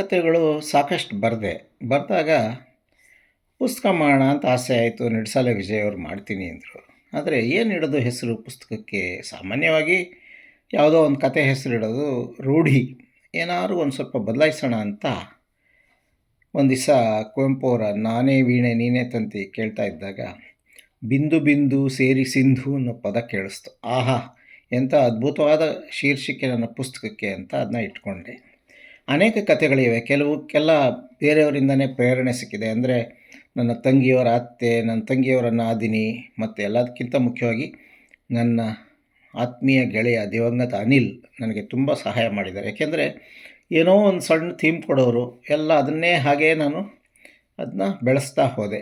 ಕಥೆಗಳು ಸಾಕಷ್ಟು ಬರೆದೆ. ಬರೆದಾಗ, ಪುಸ್ತಕ ಮಾಡೋಣ ಅಂತ ಆಸೆ ಆಯಿತು, ನಿಡ್ಸಾಲೆ ವಿಜಯ್ ಅವರು ಮಾಡ್ತೀನಿ ಅಂದರು. ಆದರೆ ಏನು ಇಡೋದು ಹೆಸರು ಪುಸ್ತಕಕ್ಕೆ? ಸಾಮಾನ್ಯವಾಗಿ ಯಾವುದೋ ಒಂದು ಕತೆ ಹೆಸರು ಇಡೋದು ರೂಢಿ. ಏನಾದ್ರು ಒಂದು ಸ್ವಲ್ಪ ಬದಲಾಯಿಸೋಣ ಅಂತ ಒಂದು ದಿವಸ ಕುವೆಂಪು ಅವರ ನಾನೇ ವೀಣೆ, ನೀನೇ ತಂತಿ ಕೇಳ್ತಾ ಇದ್ದಾಗ, ಬಿಂದು ಬಿಂದು ಸೇರಿ ಸಿಂಧು ಅನ್ನೋ ಪದ ಕೇಳಿಸ್ತು. ಆಹಾ ಎಂಥ ಅದ್ಭುತವಾದ ಶೀರ್ಷಿಕೆ ನನ್ನ ಪುಸ್ತಕಕ್ಕೆ ಅಂತ ಅದನ್ನ ಇಟ್ಕೊಂಡೆ. ಅನೇಕ ಕಥೆಗಳಿವೆ. ಕೆಲವಕ್ಕೆಲ್ಲ ಬೇರೆಯವರಿಂದನೇ ಪ್ರೇರಣೆ ಸಿಕ್ಕಿದೆ. ಅಂದರೆ ನನ್ನ ತಂಗಿಯವರ ಅತ್ತೆ, ನನ್ನ ತಂಗಿಯವರ ನಾದಿನಿ ಮತ್ತು ಎಲ್ಲದಕ್ಕಿಂತ ಮುಖ್ಯವಾಗಿ ನನ್ನ ಆತ್ಮೀಯ ಗೆಳೆಯ ದಿವಂಗತ ಅನಿಲ್ ನನಗೆ ತುಂಬ ಸಹಾಯ ಮಾಡಿದ್ದಾರೆ. ಯಾಕೆಂದರೆ ಏನೋ ಒಂದು ಸಣ್ಣ ಥೀಮ್ ಕೊಡೋರು ಎಲ್ಲ ಅದನ್ನೇ ಹಾಗೇ ನಾನು ಅದನ್ನ ಬೆಳೆಸ್ತಾ ಹೋದೆ.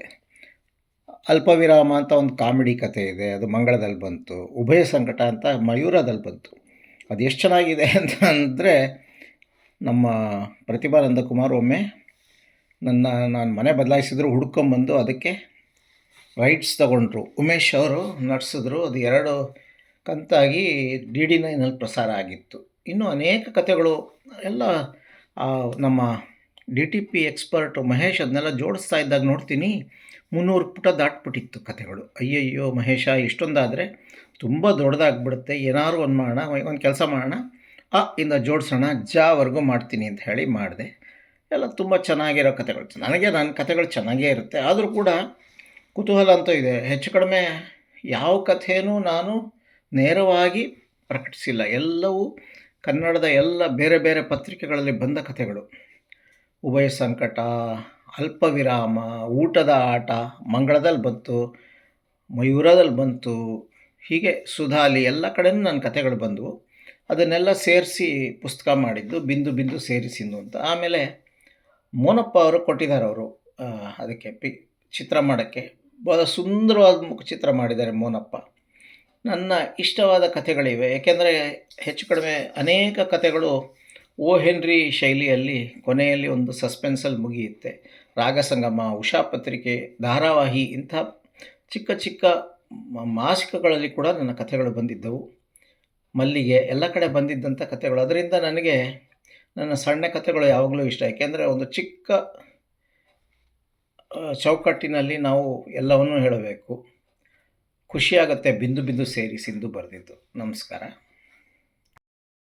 ಅಲ್ಪವಿರಾಮ ಅಂತ ಒಂದು ಕಾಮಿಡಿ ಕತೆ ಇದೆ. ಅದು ಮಂಗಳದಲ್ಲಿ ಬಂತು. ಉಭಯ ಸಂಕಟ ಅಂತ ಮಯೂರದಲ್ಲಿ ಬಂತು. ಅದು ಎಷ್ಟು ಚೆನ್ನಾಗಿದೆ ಅಂತ ಅಂದರೆ ನಮ್ಮ ಪ್ರತಿಭಾ ನಂದಕುಮಾರ್ ಒಮ್ಮೆ ನನ್ನ, ನಾನು ಮನೆ ಬದಲಾಯಿಸಿದ್ರು ಹುಡ್ಕೊಂಬಂದು ಅದಕ್ಕೆ ರೈಟ್ಸ್ ತಗೊಂಡ್ರು. ಉಮೇಶ್ ಅವರು ನಡೆಸಿದ್ರು, ಅದು ಎರಡು ಕಂತಾಗಿ ಡಿ ಡಿ ನೈನಲ್ಲಿ ಪ್ರಸಾರ ಆಗಿತ್ತು. ಇನ್ನೂ ಅನೇಕ ಕಥೆಗಳು, ಎಲ್ಲ ನಮ್ಮ D T P expert Mahesh ಅದನ್ನೆಲ್ಲ ಜೋಡಿಸ್ತಾ ಇದ್ದಾಗ ನೋಡ್ತೀನಿ, ಮುನ್ನೂರು ಪುಟ ದಾಟ್ಬಿಟ್ಟಿತ್ತು ಕಥೆಗಳು. ಅಯ್ಯಯ್ಯೋ ಮಹೇಶ, ಇಷ್ಟೊಂದಾದರೆ ತುಂಬ ದೊಡ್ಡದಾಗ್ಬಿಡುತ್ತೆ, ಏನಾದ್ರು ಒಂದು ಮಾಡೋಣ, ಒಂದು ಕೆಲಸ ಮಾಡೋಣ ಆ, ಇಂದ ಜೋಡಿಸೋಣ ಜಾವರೆಗೂ ಮಾಡ್ತೀನಿ ಅಂತ ಹೇಳಿ ಮಾಡಿದೆ. ಎಲ್ಲ ತುಂಬ ಚೆನ್ನಾಗಿರೋ ಕಥೆಗಳು. ನನಗೆ ನನ್ನ ಕಥೆಗಳು ಚೆನ್ನಾಗೇ ಇರುತ್ತೆ. ಆದರೂ ಕೂಡ ಕುತೂಹಲ ಅಂತೂ ಇದೆ. ಹೆಚ್ಚು ಕಡಿಮೆ ಯಾವ ಕಥೆಯೂ ನಾನು ನೇರವಾಗಿ ಪ್ರಕಟಿಸಿಲ್ಲ. ಎಲ್ಲವೂ ಕನ್ನಡದ ಎಲ್ಲ ಬೇರೆ ಬೇರೆ ಪತ್ರಿಕೆಗಳಲ್ಲಿ ಬಂದ ಕಥೆಗಳು. ಉಭಯ ಸಂಕಟ, ಅಲ್ಪವಿರಾಮ, ಊಟದ ಆಟ, ಮಂಗಳದಲ್ಲಿ ಬಂತು, ಮಯೂರದಲ್ಲಿ ಬಂತು, ಹೀಗೆ ಸುಧಾಲಿ ಎಲ್ಲ ಕಡೆಯೂ ನನ್ನ ಕಥೆಗಳು ಬಂದವು. ಅದನ್ನೆಲ್ಲ ಸೇರಿಸಿ ಪುಸ್ತಕ ಮಾಡಿದ್ದು, ಬಿಂದು ಬಿಂದು ಸೇರಿಸಿದ್ದು ಅಂತ. ಆಮೇಲೆ ಮೋನಪ್ಪ ಅವರು ಕೊಟ್ಟಿದ್ದಾರೆ ಅವರು ಅದಕ್ಕೆ ಪಿ, ಚಿತ್ರ ಮಾಡೋಕ್ಕೆ. ಭಾಳ ಸುಂದರವಾದ ಚಿತ್ರ ಮಾಡಿದ್ದಾರೆ ಮೋನಪ್ಪ. ನನ್ನ ಇಷ್ಟವಾದ ಕಥೆಗಳಿವೆ. ಏಕೆಂದರೆ ಹೆಚ್ಚು ಕಡಿಮೆ ಅನೇಕ ಕಥೆಗಳು ಓ. ಹೆನ್ರಿ ಶೈಲಿಯಲ್ಲಿ, ಕೊನೆಯಲ್ಲಿ ಒಂದು ಸಸ್ಪೆನ್ಸಲ್ಲಿ ಮುಗಿಯುತ್ತೆ. ರಾಗಸಂಗಮ, ಉಷಾ ಪತ್ರಿಕೆ, ಧಾರಾವಾಹಿ, ಇಂಥ ಚಿಕ್ಕ ಚಿಕ್ಕ ಮಾಸಿಕಗಳಲ್ಲಿ ಕೂಡ ನನ್ನ ಕಥೆಗಳು ಬಂದಿದ್ದವು. ಮಲ್ಲಿಗೆ ಎಲ್ಲ ಕಡೆ ಬಂದಿದ್ದಂಥ ಕಥೆಗಳು. ಅದರಿಂದ ನನಗೆ ನನ್ನ ಸಣ್ಣ ಕಥೆಗಳು ಯಾವಾಗಲೂ ಇಷ್ಟ. ಯಾಕೆಂದರೆ ಒಂದು ಚಿಕ್ಕ ಚೌಕಟ್ಟಿನಲ್ಲಿ ನಾವು ಎಲ್ಲವನ್ನೂ ಹೇಳಬೇಕು. ಖುಷಿಯಾಗತ್ತೆ ಬಿಂದು ಬಿಂದು ಸೇರಿ ಸಿಂಧು ಬರೆದಿದ್ದು. ನಮಸ್ಕಾರ.